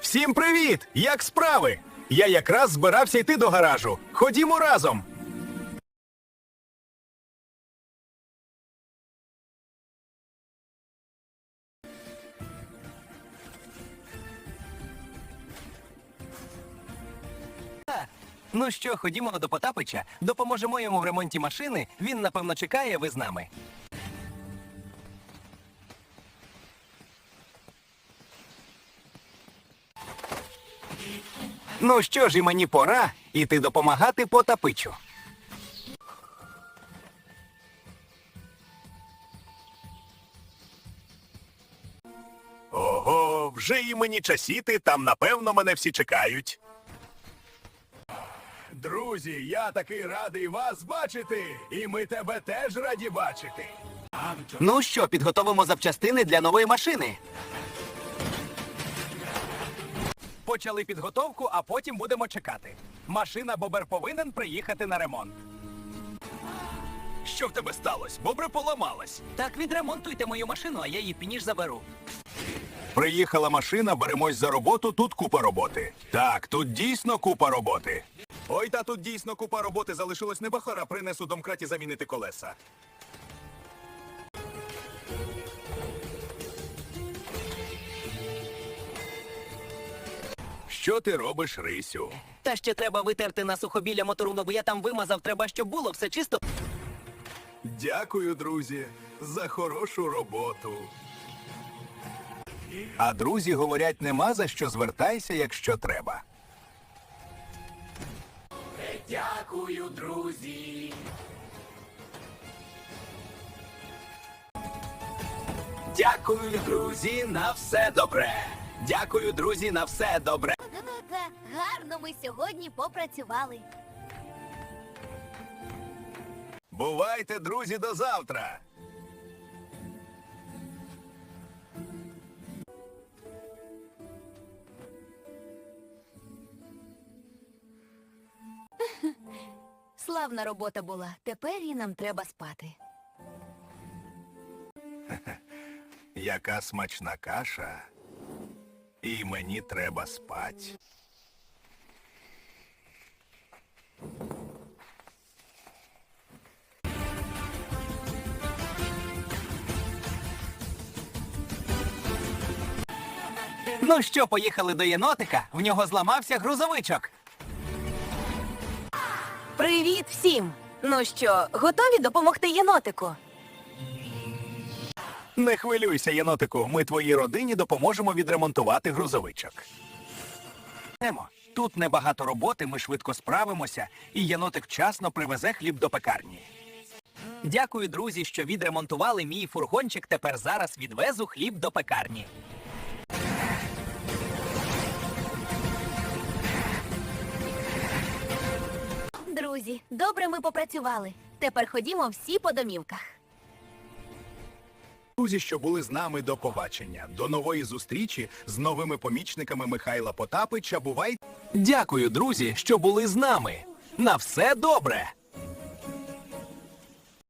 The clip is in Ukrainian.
Всім привіт! Як справи? Я якраз збирався йти до гаражу. Ходімо разом. Ну що, ходімо до Потапича, допоможемо йому в ремонті машини. Він, напевно, чекає, ви з нами. Ну що ж, і мені пора іти допомагати Потапичу. Ого, вже і мені часіти, там напевно мене всі чекають. Друзі, я такий радий вас бачити, і ми тебе теж раді бачити. Ну що, підготовимо запчастини для нової машини. Почали підготовку, а потім будемо чекати. Машина Бобер повинен приїхати на ремонт. Що в тебе сталося? Бобре поламалась. Так відремонтуйте мою машину, а я її пініж заберу. Приїхала машина, беремось за роботу, тут купа роботи. Так, тут дійсно купа роботи. Ой, та тут дійсно купа роботи залишилось небахара, принесу домкраті замінити колеса. Що ти робиш, Рисю? Та ще треба витерти на сухобілля моторуну, бо я там вимазав, треба, щоб було все чисто. Дякую, друзі, за хорошу роботу. А друзі говорять, нема за що звертайся, якщо треба. Дякую, друзі. Дякую, друзі, на все добре. Дякую, друзі, на все добре. Гарно ми сьогодні попрацювали. Бувайте, друзі, до завтра. Славна робота була. Тепер і нам треба спати. Яка смачна каша. І мені треба спать. Ну що, поїхали до єнотика? В нього зламався грузовичок. Привіт всім! Ну що, готові допомогти єнотику? Не хвилюйся, єнотику. Ми твоїй родині допоможемо відремонтувати грузовичок. Емо, тут небагато роботи, ми швидко справимося, і єнотик вчасно привезе хліб до пекарні. Дякую, друзі, що відремонтували мій фургончик. Тепер зараз відвезу хліб до пекарні. Друзі, добре ми попрацювали. Тепер ходімо всі по домівках. Друзі, що були з нами до побачення. До нової зустрічі з новими помічниками Михайла Потапича. Бувай. Дякую, друзі, що були з нами. На все добре!